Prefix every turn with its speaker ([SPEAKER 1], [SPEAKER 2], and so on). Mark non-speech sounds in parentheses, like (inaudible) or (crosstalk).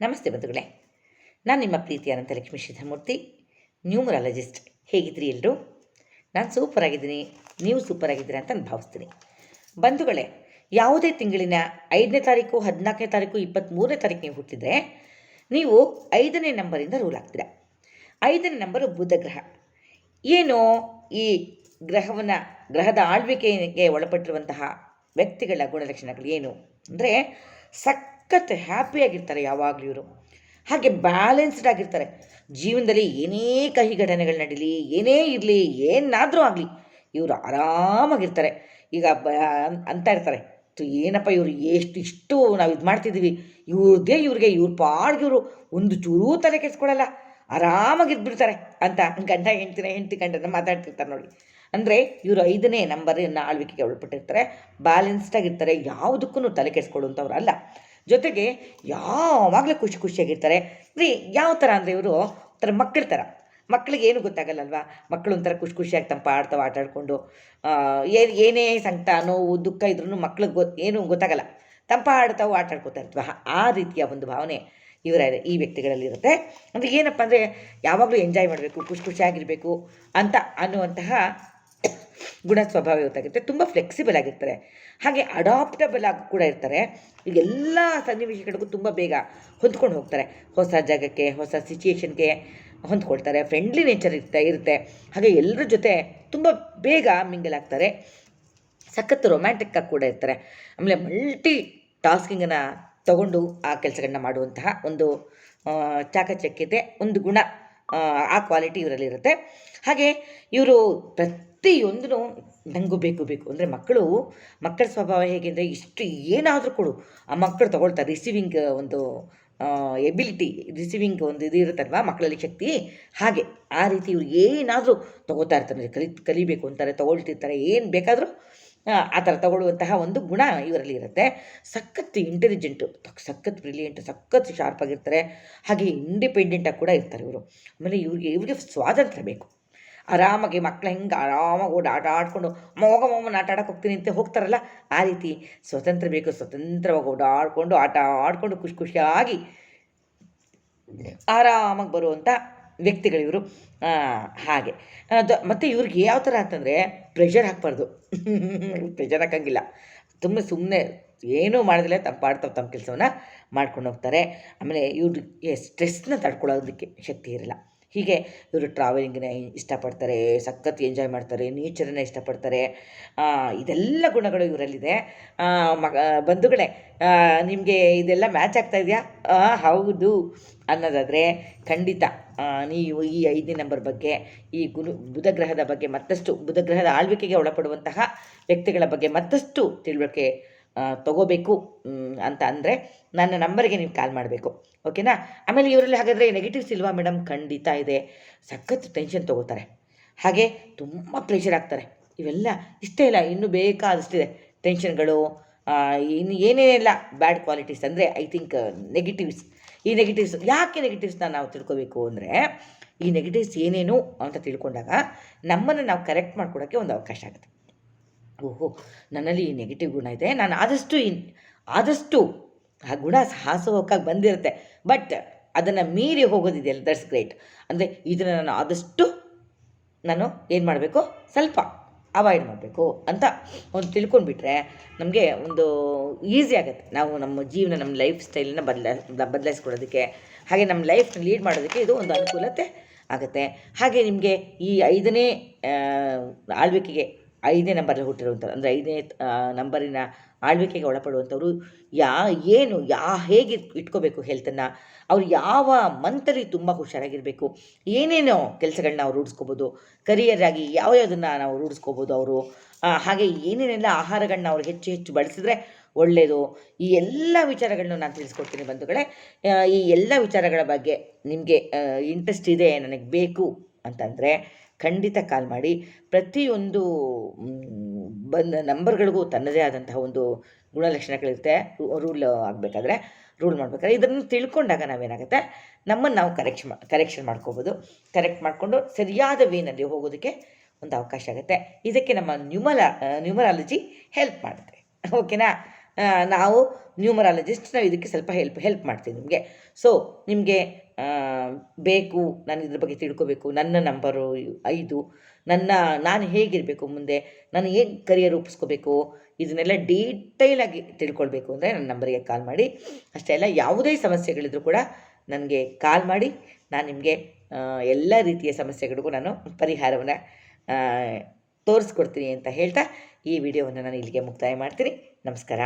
[SPEAKER 1] ನಮಸ್ತೆ ಬಂಧುಗಳೇ. ನಾನು ನಿಮ್ಮ ಪ್ರೀತಿಯ ಅನಂತಲಕ್ಷ್ಮಿ ಶ್ರೀಧರಮೂರ್ತಿ ನ್ಯೂಮರಾಲಜಿಸ್ಟ್. ಹೇಗಿದ್ರಿ ಎಲ್ಲರೂ ನಾನು ಸೂಪರ್ ಆಗಿದ್ದೀನಿ. ನೀವು ಸೂಪರ್ ಆಗಿದ್ದೀರಾ ಅಂತ ನಾನು ಭಾವಿಸ್ತೀನಿ. ಬಂಧುಗಳೇ, ಯಾವುದೇ ತಿಂಗಳಿನ ಐದನೇ ತಾರೀಕು, ಹದಿನಾಲ್ಕನೇ ತಾರೀಕು ಇಪ್ಪತ್ತ್ಮೂರನೇ ತಾರೀಕು ನೀವು ಹುಟ್ಟಿದರೆ, ನೀವು ಐದನೇ ನಂಬರಿಂದ ರೂಲ್ ಆಗ್ತೀರ ಐದನೇ ನಂಬರು ಬುಧ ಗ್ರಹ. ಏನು ಈ ಗ್ರಹವನ್ನು, ಗ್ರಹದ ಆಳ್ವಿಕೆಗೆ ಒಳಪಟ್ಟಿರುವಂತಹ ವ್ಯಕ್ತಿಗಳ ಗುಣಲಕ್ಷಣಗಳು ಏನು? ಅಂದರೆ ಸಖತ್ ಹ್ಯಾಪಿಯಾಗಿರ್ತಾರೆ ಯಾವಾಗಲೂ ಇವರು. ಹಾಗೆ ಬ್ಯಾಲೆನ್ಸ್ಡ್ ಆಗಿರ್ತಾರೆ. ಜೀವನದಲ್ಲಿ ಏನೇ ಕಹಿ ಘಟನೆಗಳು ನಡೀಲಿ, ಏನೇ ಇರಲಿ, ಏನಾದರೂ ಆಗಲಿ, ಇವರು ಆರಾಮಾಗಿರ್ತಾರೆ. ಈಗ ಬ ಅಂತ ಇರ್ತಾರೆ. ಏನಪ್ಪ ಇವರು, ಎಷ್ಟು, ಇಷ್ಟು ನಾವು ಇದು ಮಾಡ್ತಿದ್ದೀವಿ. ಇವ್ರದ್ದೇ ಇವ್ರಿಗೆ, ಇವ್ರ ಪಾಡ್ಗೆ ಇವರು ಒಂದು ಚೂರೂ ತಲೆ ಕೆಡಿಸ್ಕೊಳ್ಳಲ್ಲ ಆರಾಮಾಗಿದ್ಬಿಡ್ತಾರೆ ಅಂತ ಗಂಡ, ಹೆಂಡ್ತಿನ, ಹೆಂಡತಿ ಗಂಡನ ಮಾತಾಡ್ತಿರ್ತಾರೆ ನೋಡಿ. ಅಂದರೆ ಇವರು ಐದನೇ ನಂಬರ್ನ ಆಳ್ವಿಕೆಗೆ ಒಳಪಟ್ಟಿರ್ತಾರೆ. ಬ್ಯಾಲೆನ್ಸ್ಡ್ ಆಗಿರ್ತಾರೆ. ಯಾವುದಕ್ಕೂ ತಲೆ ಕೆಡಿಸ್ಕೊಳ್ಳುವಂಥವ್ರು ಅಲ್ಲ. ಜೊತೆಗೆ ಯಾವಾಗಲೂ ಖುಷಿ ಖುಷಿಯಾಗಿರ್ತಾರೆ. ರೀ ಯಾವ ಥರ ಅಂದರೆ ಇವರು ಒಂಥರ ಮಕ್ಕಳ ಥರ ಮಕ್ಕಳಿಗೆ ಏನು ಗೊತ್ತಾಗಲ್ಲಲ್ವಾ? ಮಕ್ಕಳು ಒಂಥರ ಖುಷಿ ಖುಷಿಯಾಗಿ ತಂಪ ಆಡ್ತಾವೆ ಆಟ ಆಡಿಕೊಂಡು ಏನು, ಏನೇ ಸಂಕಟ, ನೋವು, ದುಃಖ ಇದ್ರೂ ಮಕ್ಳಿಗೆ ಗೊತ್ತು ಏನೂ ಗೊತ್ತಾಗಲ್ಲ. ತಂಪ ಆಡ್ತಾವೆ ಆಟ ಆಡ್ಕೋತಾ ಇರ್ತವೆ. ಆ ರೀತಿಯ ಒಂದು ಭಾವನೆ ಇವರ, ಈ ವ್ಯಕ್ತಿಗಳಲ್ಲಿರುತ್ತೆ ಅಂದರೆ ಏನಪ್ಪ ಅಂದರೆ ಯಾವಾಗಲೂ ಎಂಜಾಯ್ ಮಾಡಬೇಕು, ಖುಷಿ ಖುಷಿಯಾಗಿರಬೇಕು ಅಂತ ಅನ್ನುವಂತಹ ಗುಣ ಸ್ವಭಾವ ಇವತ್ತಾಗಿರುತ್ತೆ ತುಂಬ ಫ್ಲೆಕ್ಸಿಬಲ್ ಆಗಿರ್ತಾರೆ. ಹಾಗೆ ಅಡಾಪ್ಟಬಲ್ ಆಗಿ ಕೂಡ ಇರ್ತಾರೆ. ಎಲ್ಲ ಸನ್ನಿವೇಶಗಳಿಗೂ ತುಂಬ ಬೇಗ ಹೊಂದ್ಕೊಂಡು ಹೋಗ್ತಾರೆ. ಹೊಸ ಜಾಗಕ್ಕೆ ಹೊಸ ಸಿಚುಯೇಷನ್ಗೆ ಹೊಂದ್ಕೊಳ್ತಾರೆ. ಫ್ರೆಂಡ್ಲಿ ನೇಚರ್ ಇರ್ತಾ ಇರುತ್ತೆ. ಹಾಗೆ ಎಲ್ಲರ ಜೊತೆ ತುಂಬ ಬೇಗ ಮಿಂಗಲ್ ಆಗ್ತಾರೆ. ಸಖತ್ತು ರೊಮ್ಯಾಂಟಿಕ್ ಆಗಿ ಕೂಡ ಇರ್ತಾರೆ. ಆಮೇಲೆ ಮಲ್ಟಿ ಟಾಸ್ಕಿಂಗನ್ನು ತಗೊಂಡು ಆ ಕೆಲಸಗಳನ್ನ ಮಾಡುವಂತಹ ಒಂದು ಚಾಕಚಕ್ಯತೆ ಒಂದು ಗುಣ ಆ, ಕ್ವಾಲಿಟಿ ಇವರಲ್ಲಿರುತ್ತೆ. ಹಾಗೆ ಇವರು ಪ್ರತಿಯೊಂದೂ ನನಗೂ ಬೇಕು ಬೇಕು. ಅಂದರೆ ಮಕ್ಕಳು, ಮಕ್ಕಳ ಸ್ವಭಾವ ಹೇಗೆ ಅಂದರೆ ಇಷ್ಟು ಏನಾದರೂ ಕೊಡು. ಆ ಮಕ್ಕಳು ತಗೊಳ್ತಾರೆ ರಿಸೀವಿಂಗ್ ಒಂದು ಎಬಿಲಿಟಿ ರಿಸೀವಿಂಗ್ ಒಂದು ಇದು ಇರುತ್ತಲ್ವ, ಮಕ್ಕಳಲ್ಲಿ ಶಕ್ತಿ? ಹಾಗೆ. ಆ ರೀತಿ ಇವರು ಏನಾದರೂ ತಗೋತಾ ಇರ್ತಾರೆ. ಕಲಿ, ಕಲಿಬೇಕು ಅಂತಾರೆ, ತಗೊಳ್ತಿರ್ತಾರೆ. ಏನು ಬೇಕಾದರೂ, ಆ ಥರ ತಗೊಳ್ಳುವಂತಹ ಒಂದು ಗುಣ ಇವರಲ್ಲಿ ಇರುತ್ತೆ. ಸಖತ್ ಇಂಟೆಲಿಜೆಂಟು ಸಖತ್ ಬ್ರಿಲಿಯೆಂಟು ಸಖತ್ ಶಾರ್ಪ್ ಆಗಿರ್ತಾರೆ. ಹಾಗೆ ಇಂಡಿಪೆಂಡೆಂಟಾಗಿ ಕೂಡ ಇರ್ತಾರೆ ಇವರು. ಆಮೇಲೆ ಇವ್ರಿಗೆ ಇವ್ರಿಗೆ ಸ್ವಾತಂತ್ರ್ಯ ಬೇಕು. ಆರಾಮಾಗಿ ಮಕ್ಳು ಹೆಂಗೆ ಆರಾಮಾಗಿ ಓಡಿ ಆಟ ಆಡ್ಕೊಂಡು ಮೋಗ ಆಟ ಆಡಕ್ಕೆ ಹೋಗ್ತೀನಿ ಅಂತ ಹೋಗ್ತಾರಲ್ಲ, ಆ ರೀತಿ ಸ್ವತಂತ್ರ ಬೇಕು, ಸ್ವತಂತ್ರವಾಗಿ ಓಡಾಡಿಕೊಂಡು ಆಟ ಆಡಿಕೊಂಡು ಖುಷಿ ಖುಷಿಯಾಗಿ ಆರಾಮಾಗಿ ಬರುವಂಥ ವ್ಯಕ್ತಿಗಳಿವರು ಹಾಗೆ. ಅದು ಮತ್ತು ಇವ್ರಿಗೆ ಯಾವ ಥರ ಅಂತಂದರೆ ಪ್ರೆಷರ್ ಹಾಕ್ಬಾರ್ದು. (laughs) ಪ್ರೆಷರ್ ಹಾಕಂಗಿಲ್ಲ. ತುಂಬ ಸುಮ್ಮನೆ ಏನೂ ಮಾಡೋದಿಲ್ಲ ತಮ್ಮ ಪಾಡ್ತಾವೆ ತಮ್ಮ ಕೆಲಸವನ್ನು ಮಾಡ್ಕೊಂಡು ಹೋಗ್ತಾರೆ. ಆಮೇಲೆ ಇವ್ರಿಗೆ ಸ್ಟ್ರೆಸ್ನ ತಡ್ಕೊಳ್ಳೋದಕ್ಕೆ ಶಕ್ತಿ ಇರಲ್ಲ. ಹೀಗೆ ಇವರು ಟ್ರಾವೆಲಿಂಗನ್ನ ಇಷ್ಟಪಡ್ತಾರೆ, ಸಖತ್ ಎಂಜಾಯ್ ಮಾಡ್ತಾರೆ ನೇಚರನ್ನ ಇಷ್ಟಪಡ್ತಾರೆ ಇದೆಲ್ಲ ಗುಣಗಳು ಇವರಲ್ಲಿದೆ. ಮಗ, ಬಂಧುಗಳೇ ನಿಮಗೆ ಇದೆಲ್ಲ ಮ್ಯಾಚ್ ಆಗ್ತಾ ಇದೆಯಾ? ಹೌದು. ಅನ್ನೋದಾದರೆ ಖಂಡಿತ ನೀವು ಈ ಐದನೇ ನಂಬರ್ ಬಗ್ಗೆ, ಈ ಗುರು, ಬುಧಗ್ರಹದ ಬಗ್ಗೆ ಮತ್ತಷ್ಟು, ಬುಧಗ್ರಹದ ಆಳ್ವಿಕೆಗೆ ಒಳಪಡುವಂತಹ ವ್ಯಕ್ತಿಗಳ ಬಗ್ಗೆ ಮತ್ತಷ್ಟು ತಿಳುವಳಿಕೆ ತಗೋಬೇಕು ಅಂತ ಅಂದರೆ ನನ್ನ ನಂಬರ್ಗೆ ನೀವು ಕಾಲ್ ಮಾಡಬೇಕು. ಓಕೆನಾ ಆಮೇಲೆ ಇವರಲ್ಲಿ ಹಾಗಾದರೆ ನೆಗೆಟಿವ್ಸ್ ಇಲ್ವಾ ಮೇಡಮ್ ಖಂಡಿತ ಇದೆ. ಸಖತ್ ಟೆನ್ಷನ್ ತೊಗೋತಾರೆ. ಹಾಗೆ ತುಂಬ ಪ್ರೆಷರ್ ಆಗ್ತಾರೆ. ಇವೆಲ್ಲ ಇಷ್ಟೇ ಇಲ್ಲ, ಇನ್ನೂ ಬೇಕಾದಷ್ಟಿದೆ ಟೆನ್ಷನ್ಗಳು ಇನ್ನು ಏನೇನೆಲ್ಲ ಬ್ಯಾಡ್ ಕ್ವಾಲಿಟೀಸ್ ಅಂದರೆ ಐ ಥಿಂಕ್ ನೆಗೆಟಿವ್ಸ್ ಈ ನೆಗೆಟಿವ್ಸ್ ಯಾಕೆ ನೆಗೆಟಿವ್ಸ್ನ ನಾವು ತಿಳ್ಕೊಬೇಕು ಅಂದರೆ, ಈ ನೆಗೆಟಿವ್ಸ್ ಏನೇನು ಅಂತ ತಿಳ್ಕೊಂಡಾಗ ನಮ್ಮನ್ನು ನಾವು ಕರೆಕ್ಟ್ ಮಾಡ್ಕೊಡೋಕ್ಕೆ ಒಂದು ಅವಕಾಶ ಆಗುತ್ತೆ. ಓಹೋ, ನನ್ನಲ್ಲಿ ಈ ನೆಗೆಟಿವ್ ಗುಣ ಇದೆ. ನಾನು ಆದಷ್ಟು ಇನ್, ಆದಷ್ಟು ಆ ಗುಣ ಹಾಸೋಹಕ್ಕಾಗಿ ಬಂದಿರುತ್ತೆ. ಬಟ್ ಅದನ್ನು ಮೀರಿ ಹೋಗೋದಿದೆಯಲ್ಲ ದಟ್ಸ್ ಗ್ರೇಟ್ ಅಂದರೆ ಇದನ್ನು ನಾನು ಆದಷ್ಟು ನಾನು ಏನು ಮಾಡಬೇಕು? ಸ್ವಲ್ಪ ಅವಾಯ್ಡ್ ಮಾಡಬೇಕು ಅಂತ ಒಂದು ತಿಳ್ಕೊಂಡ್ಬಿಟ್ರೆ ನಮಗೆ ಒಂದು ಈಸಿ ಆಗುತ್ತೆ. ನಾವು ನಮ್ಮ ಜೀವನ, ನಮ್ಮ ಲೈಫ್ ಸ್ಟೈಲನ್ನ ಬದಲ ಬದಲಾಯಿಸ್ಕೊಡೋದಕ್ಕೆ ಹಾಗೆ ನಮ್ಮ ಲೈಫ್ನ ಲೀಡ್ ಮಾಡೋದಕ್ಕೆ ಇದು ಒಂದು ಅನುಕೂಲತೆ ಆಗುತ್ತೆ. ಹಾಗೆ ನಿಮಗೆ ಈ ಐದನೇ ಆಳ್ವಿಕೆಗೆ ಐದನೇ ನಂಬರಲ್ಲಿ ಹುಟ್ಟಿರುವಂಥವ್ರು, ಅಂದರೆ ಐದನೇ ನಂಬರಿನ ಆಳ್ವಿಕೆಗೆ ಒಳಪಡುವಂಥವ್ರು, ಯಾ, ಏನು, ಯಾ, ಹೇಗೆ ಇಟ್ಕೋಬೇಕು ಹೆಲ್ತನ್ನು ಅವರು ಯಾವ ಮಂತಲ್ಲಿ ತುಂಬ ಹುಷಾರಾಗಿರಬೇಕು, ಏನೇನೋ ಕೆಲಸಗಳನ್ನ ಅವ್ರು ರೂಢಿಸ್ಕೋಬೋದು ಕರಿಯರ್ ಆಗಿ ಯಾವ ಯಾವುದನ್ನು ನಾವು ರೂಢಿಸ್ಕೋಬೋದು ಅವರು ಹಾಗೆ ಏನೇನೆಲ್ಲ ಆಹಾರಗಳನ್ನ ಅವ್ರು ಹೆಚ್ಚು ಹೆಚ್ಚು ಬಳಸಿದ್ರೆ ಒಳ್ಳೆಯದು ಈ ಎಲ್ಲ ವಿಚಾರಗಳನ್ನು ನಾನು ತಿಳಿಸ್ಕೊಡ್ತೀನಿ ಬಂಧುಗಳೇ ಈ ಎಲ್ಲ ವಿಚಾರಗಳ ಬಗ್ಗೆ ನಿಮಗೆ ಇಂಟ್ರೆಸ್ಟ್ ಇದೆ, ನನಗೆ ಬೇಕು ಅಂತಂದರೆ ಖಂಡಿತ ಕಾಲ್ ಮಾಡಿ. ಪ್ರತಿಯೊಂದು ಬಂದ ನಂಬರ್ಗಳಿಗೂ ತನ್ನದೇ ಆದಂತಹ ಒಂದು ಗುಣಲಕ್ಷಣಗಳಿರುತ್ತೆ. ರೂಲ್ ಆಗಬೇಕಾದ್ರೆ ರೂಲ್ ಮಾಡಬೇಕಾದ್ರೆ ಇದನ್ನು ತಿಳ್ಕೊಂಡಾಗ ನಾವೇನಾಗುತ್ತೆ? ನಮ್ಮನ್ನು ನಾವು ಕರೆಕ್ಷನ್ ಕರೆಕ್ಷನ್ ಮಾಡ್ಕೋಬೋದು. ಕರೆಕ್ಟ್ ಮಾಡಿಕೊಂಡು ಸರಿಯಾದ ವೇನಲ್ಲಿ ಹೋಗೋದಕ್ಕೆ ಒಂದು ಅವಕಾಶ ಆಗುತ್ತೆ. ಇದಕ್ಕೆ ನಮ್ಮ ನ್ಯೂಮಲ, ನ್ಯೂಮರಾಲಜಿ ಹೆಲ್ಪ್ ಮಾಡುತ್ತೆ. ಓಕೆನಾ? ನಾವು ನ್ಯೂಮರಾಲಜಿಸ್ಟ್, ನಾವು ಇದಕ್ಕೆ ಸ್ವಲ್ಪ ಹೆಲ್ಪ್ ಹೆಲ್ಪ್ ಮಾಡ್ತೀವಿ ನಿಮಗೆ. ಸೊ, ನಿಮಗೆ ಬೇಕು, ನಾನು ಇದ್ರ ಬಗ್ಗೆ ತಿಳ್ಕೊಬೇಕು, ನನ್ನ ನಂಬರು ಐದು, ನನ್ನ, ನಾನು ಹೇಗಿರಬೇಕು ಮುಂದೆ, ನಾನು ಏನು ಕರಿಯರ್ ರೂಪಿಸ್ಕೋಬೇಕು, ಇದನ್ನೆಲ್ಲ ಡೀಟೈಲಾಗಿ ತಿಳ್ಕೊಳ್ಬೇಕು ಅಂದರೆ ನನ್ನ ನಂಬರಿಗೆ ಕಾಲ್ ಮಾಡಿ. ಅಷ್ಟೇ ಅಲ್ಲ, ಯಾವುದೇ ಸಮಸ್ಯೆಗಳಿದ್ರೂ ಕೂಡ ನನಗೆ ಕಾಲ್ ಮಾಡಿ. ನಾನು ನಿಮಗೆ ಎಲ್ಲ ರೀತಿಯ ಸಮಸ್ಯೆಗಳಿಗೂ ನಾನು ಪರಿಹಾರವನ್ನು ತೋರಿಸ್ಕೊಡ್ತೀನಿ ಅಂತ ಹೇಳ್ತಾ ಈ ವಿಡಿಯೋವನ್ನು ನಾನು ಇಲ್ಲಿಗೆ ಮುಕ್ತಾಯ ಮಾಡ್ತೀನಿ. ನಮಸ್ಕಾರ.